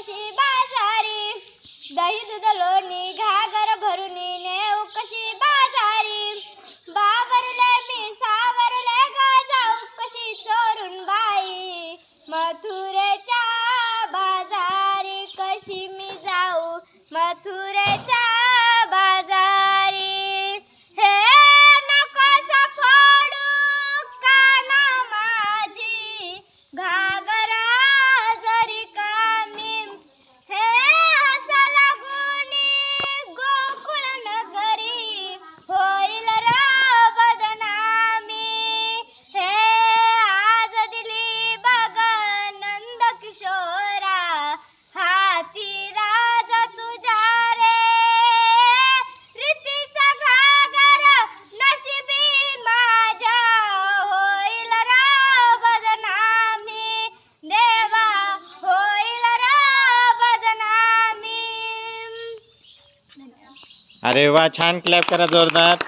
कशी बाजारी? दही दूध लोणी घागर भरून नेऊ कशी बाजारी? बावरले मी सावरले गा जाऊ कशी चोरून बाई? मथुरेच्या बाजारी कशी मी जाऊ? मथुरेच्या अरे वा छान क्लॅप करा जोरदार.